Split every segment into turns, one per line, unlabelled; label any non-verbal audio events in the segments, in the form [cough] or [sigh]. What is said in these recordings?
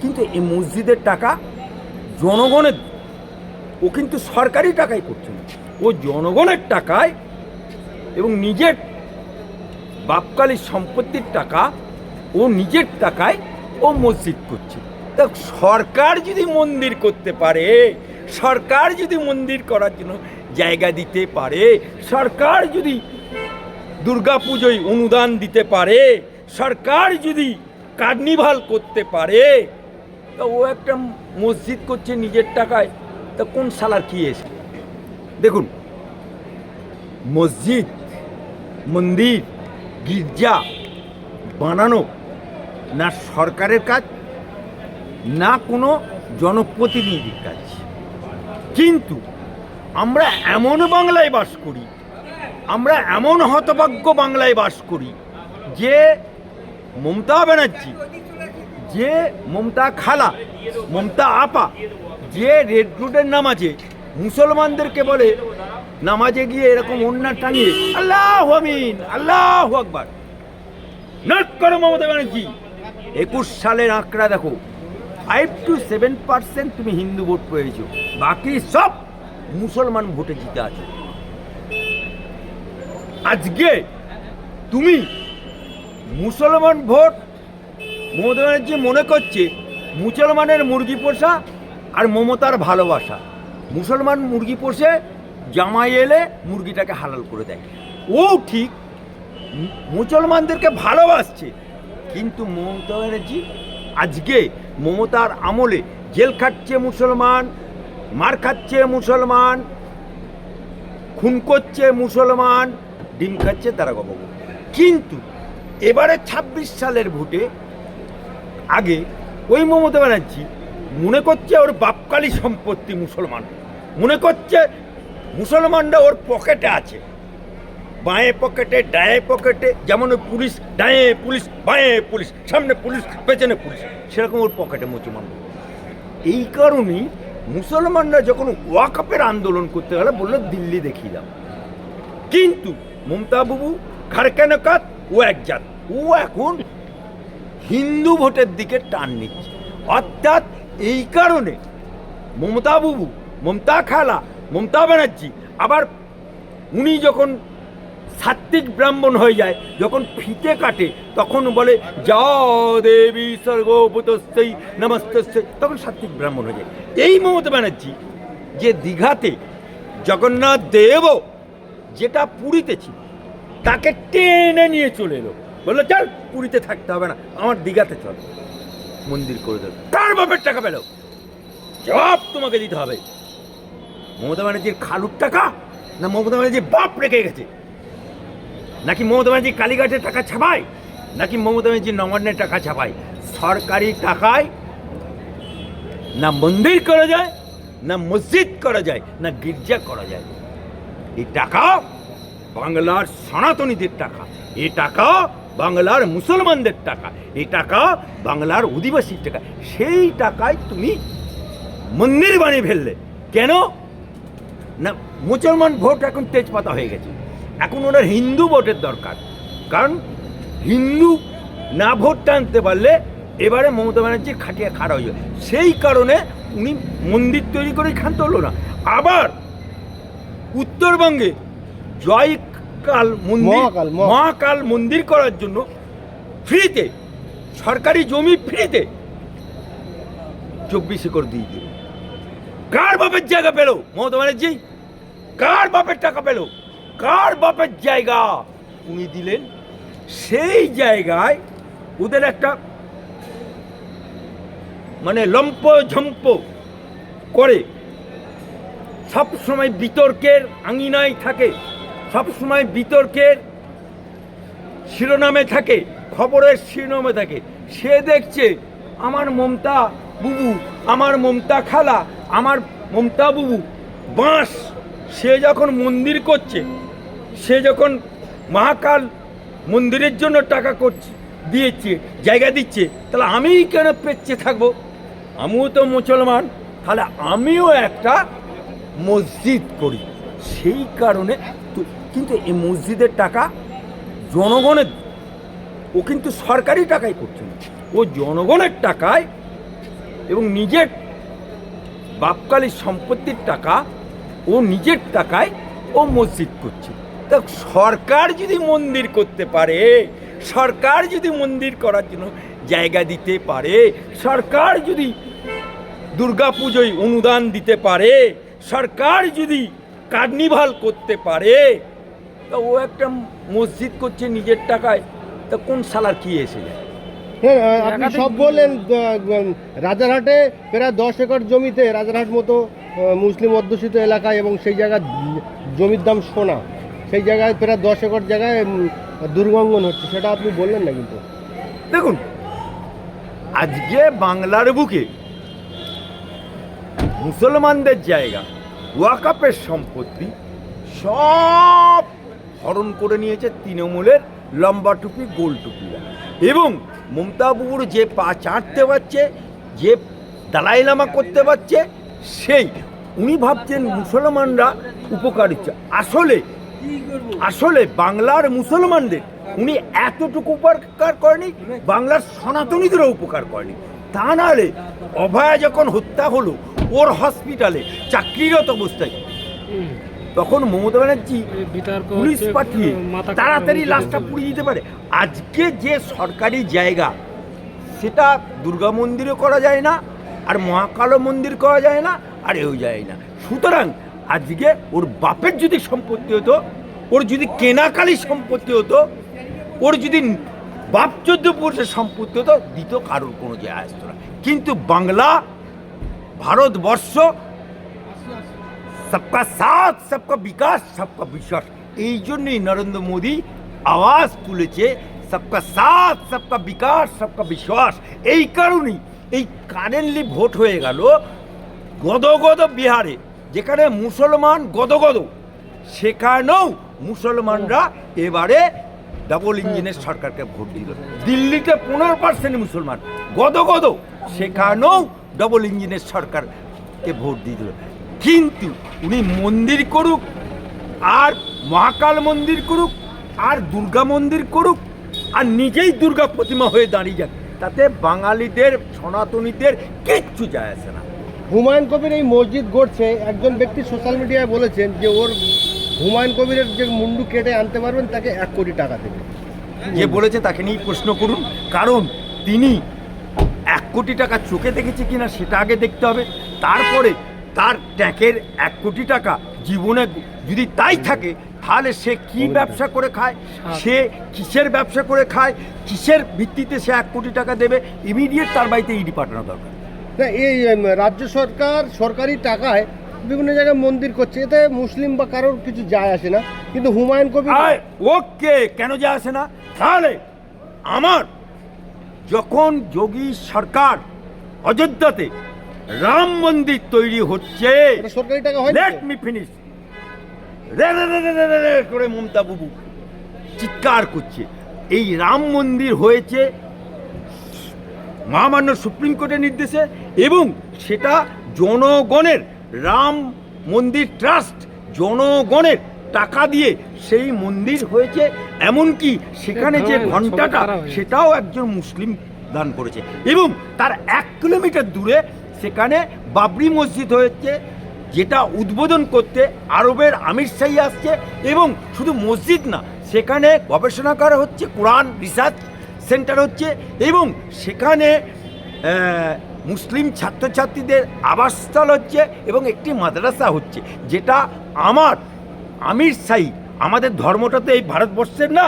কিন্তু এই মসজিদের টাকা জনগণের ও কিন্তু সরকারি টাকায় করছে না। ও জনগণের টাকায় এবং নিজের বাপকালীর সম্পত্তির টাকা ও নিজের টাকায় ও মসজিদ করছে। তা সরকার যদি মন্দির করতে পারে, সরকার যদি মন্দির করার জন্য জায়গা দিতে পারে, সরকার যদি দুর্গা পুজোয় অনুদান দিতে পারে, সরকার যদি কার্নিভাল করতে পারে তা ও একটা মসজিদ করছে নিজের টাকায়, তা কোন সালার কি এসে? দেখুন, মসজিদ, মন্দির, গির্জা বানানো না সরকারের কাজ, না কোনো জনপ্রতিনিধির কাজ। কিন্তু আমরা এমন বাংলায় বাস করি, আমরা এমন হতভাগ্য বাংলায় বাস করি যে মমতা ব্যানার্জি যে মমতা খালা, মমতা আপা, যে রেড রুটের নামাজে, মুসলমানদেরকে বলে, নামাজে গিয়ে এরকম অন্যার টাঙিয়ে আল্লাহ আমিন, আল্লাহ আকবার। নাট করো মমতা ব্যানার্জি। একুশ সালের আঁকড়া দেখো ফাইভ টু সেভেন পার্সেন্ট তুমি হিন্দু ভোট পেয়েছ, বাকি সব মুসলমান ভোটে জিতে আছে। আজকে তুমি মুসলমান ভোট মমতা ব্যানার্জি মনে করছে মুসলমানের মুরগি পোষা আর মমতার ভালোবাসা। মুসলমান মুরগি পোষে, জামাই এলে মুরগিটাকে হালাল করে দেয়। ও ঠিক মুসলমানদেরকে ভালোবাসছে। কিন্তু মমতা ব্যানার্জি আজকে মমতার আমলে জেল খাচ্ছে মুসলমান, মার খাচ্ছে মুসলমান, খুন করছে মুসলমান, ডিম খাচ্ছে তারা বাবু কিন্তু এবারে ২৬ সালের ভোটে আগে ওই মমতা ব্যানার্জি মনে করছে ওর বাপকালী সম্পত্তি মুসলমান। মনে করছে মুসলমানরা ওর পকেটে আছে। বাঁয়ে পকেটে, ডায়ে পকেটে, যেমন ওই পুলিশ, ডায়ে পুলিশ, বাঁয়ে পুলিশ, সামনে পুলিশ, পেছনে পুলিশ, সেরকম ওর পকেটে মুসলমান এই কারণেই মুসলমানরা যখন ওয়াকআপের আন্দোলন করতে গেলে বলল, দিল্লি দেখিয়ে দাও। কিন্তু মমতা বাবু খারকেন কাত ও এক জাত। ও এখন হিন্দু ভোটের দিকে টান নিচ্ছে। অর্থাৎ এই কারণে মমতা বাবু, মমতা খালা, মমতা ব্যানার্জি, আবার উনি যখন সাত্বিক ব্রাহ্মণ হয়ে যায়, যখন ফিতে কাটে, তখন বলে যা দেবী সর্বভূতস্থই নমস্তস্যই তখন সাত্বিক ব্রাহ্মণ হয়ে যায়। এই মমতা ব্যানার্জি যে দীঘাতে জগন্নাথ দেব যেটা পুরীতে ছিল, তাকে টেনে নিয়ে চলে এলো। বলল চল পুরীতে থাকতে হবে না আমার দীঘাতে চল। মন্দির করে দেবে। কার বাপের টাকা পেল। জবাব তোমাকে দিতে হবে। মমতা ব্যানার্জির খালুর টাকা না মমতা ব্যানার্জির বাপ রেখে গেছে? নাকি মমতা ব্যানার্জি কালীঘাটের টাকা ছাপায়? নাকি মমতা ব্যানার্জি নবান্নের টাকা ছাপায়? সরকারি টাকায় না মন্দির করা যায় না মসজিদ করা যায় না গির্জা করা যায়? এই টাকা বাংলার সনাতনীদের টাকা। এই টাকা বাংলার মুসলমানদের টাকা। এই টাকা বাংলার অধিবাসীর টাকা। সেই টাকায় তুমি মন্দির বানিয়ে ফেললে। কেন? না, মুসলমান ভোট এখন তেজপাতা হয়ে গেছে। এখন ওনার হিন্দু ভোটের দরকার। কারণ হিন্দু না ভোট টানতে পারলে এবারে মমতা ব্যানার্জি খাটিয়ে খাড়া হয়ে যাবে। সেই কারণে উনি মন্দির তৈরি করেই ক্ষান্ত হলো না। আবার উত্তরবঙ্গে মন্দির
মহাকাল, মহা-
মহাকাল মন্দির করার জন্য ফ্রিতে সরকারি জমি ফ্রিতে চব্বিশ একর দিয়ে দিল। কার বাপের জায়গা পেল মমতা ব্যানার্জি? কার বাপের টাকা পেল? কার বাপের জায়গা? উনি দিলেন। সেই জায়গায় ওদের একটা মানে লম্প ঝম্প করে। সবসময় বিতর্কের আঙিনায় থাকে। সব সময় বিতর্কের শিরোনামে থাকে, খবরের শিরোনামে থাকে। সে দেখছে, আমার মমতা বুবু, আমার মমতা খালা, আমার মমতা বুবু। বাঁশ! সে যখন মন্দির করছে, সে যখন মহাকাল মন্দিরের জন্য টাকা করছে, দিয়েছে, জায়গা দিচ্ছে, তাহলে আমিই কেন পেচ্ছে থাকব? আমিও তো মুসলমান, তাহলে আমিও একটা মসজিদ করি। সেই কারণে কিন্তু এই মসজিদের টাকা জনগণের ও কিন্তু সরকারি টাকাই করছে না। ও জনগণের টাকায় এবং নিজের বাপকালীর সম্পত্তির টাকা ও নিজের টাকায় ও মসজিদ করছে। তা সরকার যদি মন্দির করতে পারে, সরকার যদি মন্দির করার জন্য জায়গা দিতে পারে, সরকার যদি দুর্গাপুজোয় অনুদান দিতে পারে, সরকার যদি কার্নিভাল করতে পারে তা ও একটা মসজিদ করছে নিজের টাকায় তা কোন সালার কি এসে যায়?
হ্যাঁ আপনি সব বললেন রাজারহাটে প্রায় দশ একর জমিতে রাজারহাট মতো মুসলিম অধ্যুষিত এলাকায় এবং সেই জায়গায় জমির দাম সোনা। সেই জায়গায় প্রায় দশ একর জায়গায় দুর্গঙ্গন হচ্ছে সেটা আপনি বললেন না কিন্তু।
দেখুন আজকে বাংলার বুকে মুসলমানদের জায়গা ওয়াকাপের সম্পত্তি সব হরণ করে নিয়েছে তৃণমূলের লম্বা টুপি, গোল টুপিরা এবং মমতা যে পা চাটতে পারছে, যে দালাই লামা করতে পারছে, সেই উনি ভাবছেন মুসলমানরা উপকার হচ্ছে। আসলে আসলে বাংলার মুসলমানদের উনি এতটুকু উপকার করেনি, বাংলার সনাতনীদেরও উপকার করেনি। তা নাহলে অভয়া যখন হত্যা হলো, ওর হসপিটালে চাকরিরত অবস্থায় তখন মমতা ব্যানার্জি পুলিশ পাঠিয়ে তাড়াতাড়ি লাশটা। পুড়িয়ে দিতে পারে। আজকে যে সরকারি জায়গা সেটা দুর্গা মন্দিরও করা যায় না আর মহাকালো মন্দির করা যায় না আর এও যায় না। সুতরাং আজকে ওর বাপের যদি সম্পত্তি হতো ওর যদি কেনাকালি সম্পত্তি হতো ওর যদি বাপ চোদ্দ পুরুষের সম্পত্তি হতো দিত কারোর কোনো যায় আসতো না। কিন্তু বাংলা ভারতবর্ষ সবকা সাথ সবকা বিকাশ সবকা বিশ্বাস এই জন্যই নরেন্দ্র মোদী আওয়াজ তুলেছে সবকা সাথ সবকা বিকাশ সবকা বিশ্বাস এই কারণেই এই কারেন্টলি ভোট হয়ে গেল গদগদ বিহারে, যেখানে মুসলমান গদগদ। সেখানেও মুসলমানরা এবারে ডাবল ইঞ্জিনের সরকারকে ভোট দিল। দিল্লিতে পনেরো পার্সেন্ট মুসলমান গদগদ, সেখানেও ডবল ইঞ্জিনের সরকারকে ভোট দিয়ে দিল। কিন্তু উনি মন্দির করুক আর মহাকাল মন্দির করুক আর দুর্গা মন্দির করুক আর নিজেই দুর্গা প্রতিমা হয়ে দাঁড়িয়ে যাক তাতে বাঙালিদের সনাতনীদের কিচ্ছু যায় আসে না।
হুমায়ুন কবির এই মসজিদ গড়ছে একজন ব্যক্তি সোশ্যাল মিডিয়ায় বলেছেন যে ওর হুমায়ুন কবিরের যে মুন্ডু কেটে আনতে পারবেন তাকে এক কোটি টাকা দেবে
যে বলেছে তাকে নিয়ে প্রশ্ন করুন কারণ তিনি এক কোটি টাকা চোখে দেখেছে কিনা সেটা আগে দেখতে হবে তারপরে তার ট্যাকের এক কোটি টাকা জীবনে যদি তাই থাকে তাহলে সে কি ব্যবসা করে খায়? সে কিসের ব্যবসা করে খায়? কিসের ভিত্তিতে সে এক কোটি টাকা দেবে? ইমিডিয়েট তার বাড়িতে ইডি পাঠানো দরকার।
না এই রাজ্য সরকার সরকারি টাকায় বিভিন্ন জায়গায় মন্দির করছে। এতে মুসলিম বা কারোর কিছু যায় আসে না। কিন্তু হুমায়ুন কবির
আয় ওকে কেন যায় আসে না? তাহলে আমার যখন যোগী সরকার অযোধ্যাতে রাম মন্দির তৈরি হচ্ছে।
সরকারি টাকা হয়
লেট মি ফিনিশ রে রে রে রে রে করে মমতা বাবু চিৎকার করছে। এই রাম মন্দির হয়েছে মহামান্য সুপ্রিম কোর্টের নির্দেশে এবং সেটা জনগণের রাম মন্দির ট্রাস্ট জনগণের টাকা দিয়ে সেই মন্দির হয়েছে। এমনকি সেখানে যে ঘন্টাটা সেটাও একজন মুসলিম দান করেছে। এবং তার এক কিলোমিটার দূরে সেখানে বাবরি মসজিদ হয়েছে, যেটা উদ্বোধন করতে আরবের আমির শাহী আসছে এবং শুধু মসজিদ না, সেখানে গবেষণাগার হচ্ছে, কোরআন রিসার্চ সেন্টার হচ্ছে এবং সেখানে মুসলিম ছাত্রছাত্রীদের আবাসস্থল হচ্ছে এবং একটি মাদ্রাসা হচ্ছে, যেটা আমার আমির শাহী, আমাদের ধর্মটা তো এই ভারতবর্ষের না,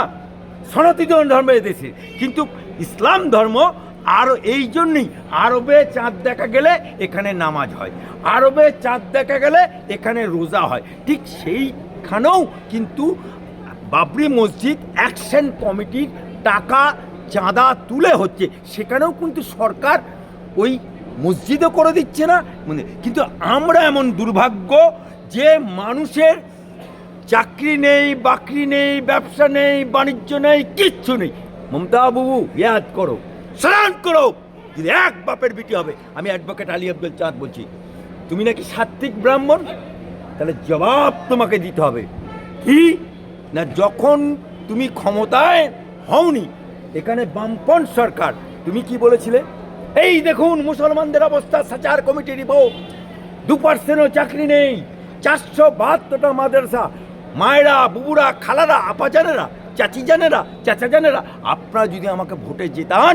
সনাতন ধর্মের দেশে কিন্তু ইসলাম ধর্ম আর এই জন্যই আরবে চাঁদ দেখা গেলে এখানে নামাজ হয়। আরবে চাঁদ দেখা গেলে এখানে রোজা হয়। ঠিক সেইখানেও কিন্তু বাবরি মসজিদ, অ্যাকশন কমিটির টাকা চাঁদা তুলে হচ্ছে। সেখানেও কিন্তু সরকার ওই মসজিদও করে দিচ্ছে না। মানে কিন্তু আমরা এমন দুর্ভাগ্য যে মানুষের চাকরি নেই, বাকরি নেই, ব্যবসা নেই, বাণিজ্য নেই, কিচ্ছু নেই। মমতা বাবু ইয়াদ করো। স্নান করো। যদি এক বাপের বিটি হবে। আমি অ্যাডভোকেট আলী আব্দুল চাঁদ বলছি। তুমি নাকি সাত্বিক ব্রাহ্মণ? তাহলে জবাব তোমাকে দিতে হবে। কি? না যখন তুমি ক্ষমতায় হওনি, এখানে বামপন সরকার, তুমি কি বলেছিলে? এই দেখুন, মুসলমানদের অবস্থা, সাচার কমিটি রিপোর্ট। দু পার্সেন্টও চাকরি নেই। চারশো বাহাত্তরটা মাদ্রাসা। মায়েরা, বুবুরা, খালারা আপাজানেরা চাচি জানেরা চাচা জানেরা আপনারা যদি আমাকে ভোটে জেতান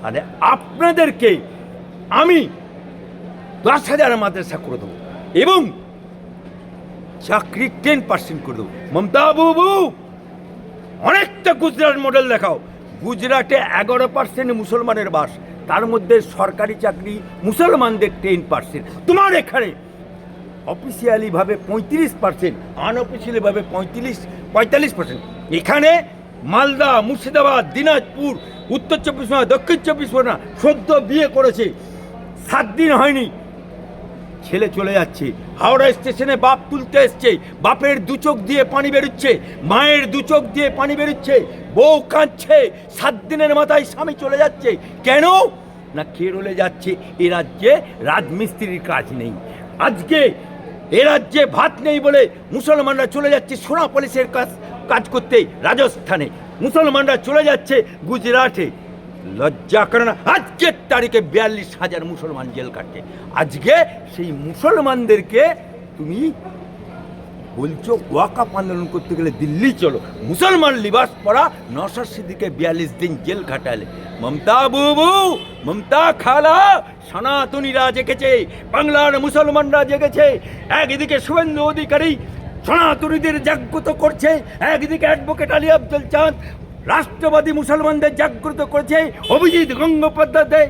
তাহলে আপনাদেরকে আমি দশ হাজার মাদ্রাসা করে দেবো এবং চাকরি টেন পার্সেন্ট করে দেবো। মমতা বাবু, অনেকটা গুজরাট মডেল দেখাও। গুজরাটে এগারো পার্সেন্ট মুসলমানের বাস, তার মধ্যে সরকারি চাকরি মুসলমানদের টেন পার্সেন্ট তোমার এখানে অফিসিয়ালিভাবে পঁয়ত্রিশ পার্সেন্ট আনঅফিসিয়ালিভাবে পঁয়ত্রিশ, পঁয়তাল্লিশ পার্সেন্ট এখানে মালদা, মুর্শিদাবাদ, দিনাজপুর, উত্তর চব্বিশ পরগনা, দক্ষিণ চব্বিশ পরগনা সদ্য বিয়ে করেছে। সাত দিন হয়নি। ছেলে চলে যাচ্ছে। হাওড়া স্টেশনে বাপ তুলতে এসছে। বাপের দু চোখ দিয়ে পানি বেরোচ্ছে। মায়ের দু চোখ দিয়ে পানি বেরোচ্ছে। বউ কাঁদছে। সাত দিনের মাথায় স্বামী চলে যাচ্ছে। কেন? না, কেরলে যাচ্ছে। এ রাজ্যে রাজমিস্ত্রির কাজ নেই। আজকে এ রাজ্যে ভাত নেই বলে মুসলমানরা চলে যাচ্ছে সোনা পুলিশের কাজ কাজ করতে রাজস্থানে মুসলমানরা চলে যাচ্ছে গুজরাটে। লজ্জা করে না, আজকের তারিখে বিয়াল্লিশ হাজার মুসলমান জেল কাটছে আজকে সেই মুসলমানদেরকে তুমি বলছো ওয়াকাপ আন্দোলন করতে গেলে দিল্লি চলো। মুসলমান লিবাস পরা নশার সিদ্দিকে বিয়াল্লিশ দিন জেল খাটালে। মমতা বুবু, মমতা খালা সনাতনীরা জেগেছে বাংলার মুসলমানরা জেগেছে। একদিকে শুভেন্দু অধিকারী সনাতনীদের জাগ্রত করছে। একদিকে অ্যাডভোকেট আলী আব্দুল চাঁদ, রাষ্ট্রবাদী মুসলমানদের জাগ্রত করেছে। অভিজিৎ গঙ্গোপাধ্যায়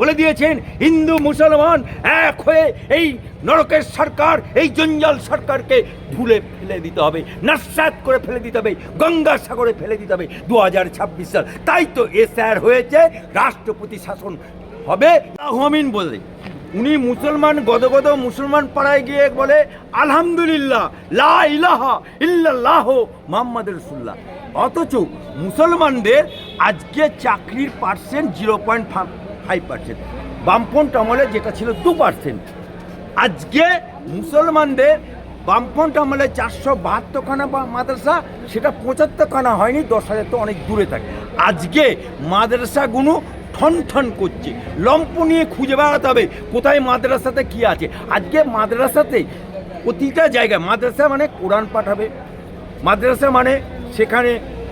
বলে দিয়েছেন, হিন্দু, মুসলমান এক হয়ে এই নরকের সরকার, এই জঞ্জাল সরকারকে ভুলে ফেলে দিতে হবে নাসাত করে ফেলে দিতে হবে, গঙ্গা সাগরে ফেলে দিতে হবে দু হাজার ছাব্বিশ সাল। তাই তো এসআর হয়েছে, রাষ্ট্রপতি শাসন হবে। আহমিন বলে উনি মুসলমান গদগদ মুসলমান পাড়ায় গিয়ে বলে, আলহামদুলিল্লাহ, লা ইলাহা ইল্লাল্লাহ মোহাম্মদ রসুল্লাহ অথচ মুসলমানদের আজকে চাকরির percent zero point five percent বামপন্থ আমলে যেটা ছিল দু পার্সেন্ট আজকে মুসলমানদের বামপন্থ আমলে চারশো বাহাত্তরখানা বা মাদ্রাসা, সেটা পঁচাত্তরখানা হয়নি, দশ হাজার তো অনেক দূরে থাকে। আজকে মাদ্রাসাগুলো ঠন ঠন করছে। লম্প নিয়ে খুঁজে বেড়াতে হবে কোথায় মাদ্রাসাতে কি আছে? আজকে মাদ্রাসাতে প্রতিটা জায়গায় মাদ্রাসা মানে কোরআন পাঠ হবে মাদ্রাসা মানে সেখানে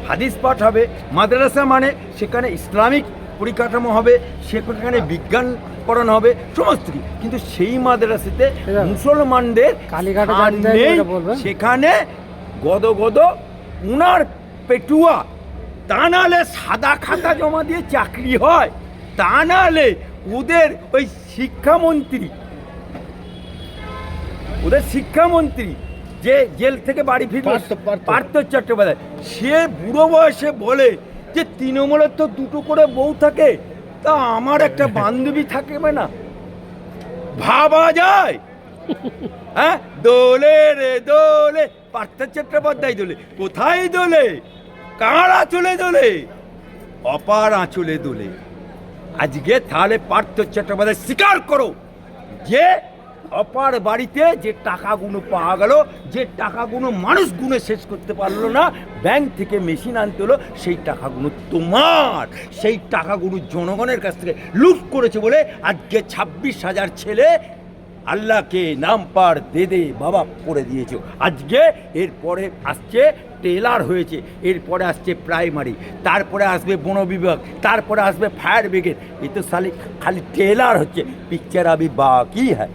হাদিস পাঠ হবে মাদ্রাসা মানে সেখানে ইসলামিক পরিকাঠামো হবে সেখানে বিজ্ঞান পড়ানো হবে সমস্ত কিন্তু সেই মাদ্রাসাতে মুসলমানদের। সেখানে গদ গদ উনার পেটুয়া তা নাহলে সাদা খাতা জমা দিয়ে চাকরি হয় তা নাহলে ওদের ওই শিক্ষামন্ত্রী ওদের শিক্ষামন্ত্রী যে জেল থেকে বাড়ি ফিরল পার্থ- চট্টোপাধ্যায় সে বুড়ো বয়সে বলে যে তৃণমূলের তো দুটো করে বউ থাকে তা আমার একটা [laughs] বান্ধবী থাকবে না। ভাবা যায়। [laughs] হ্যাঁ? দোলে রে দোলে পার্থ চট্টোপাধ্যায় দোলে। কোথায় দোলে? কার আঁচলে দোলে? অপার আঁচলে দোলে। আজকে তাহলে পার্থ চট্টোপাধ্যায় স্বীকার করো যে অপার বাড়িতে যে টাকাগুলো পাওয়া গেল, যে টাকাগুলো মানুষ গুনে শেষ করতে পারল না, ব্যাংক থেকে মেশিন আনতে হলো, সেই টাকাগুলো তোমার। সেই টাকাগুলো জনগণের কাছ থেকে লুট করেছে বলে আজকে ছাব্বিশ হাজার ছেলে আল্লাহকে নাম পার দে দে বাবা করে দিয়েছ। আজকে এরপরে আসছে টেলার হয়েছে, এরপরে আসছে প্রাইমারি, তারপরে আসবে বন বিভাগ, তারপরে আসবে ফায়ার ব্রিগেড এ তো খালি খালি টেলার হচ্ছে পিকচার আবি বাকি হ্যাঁ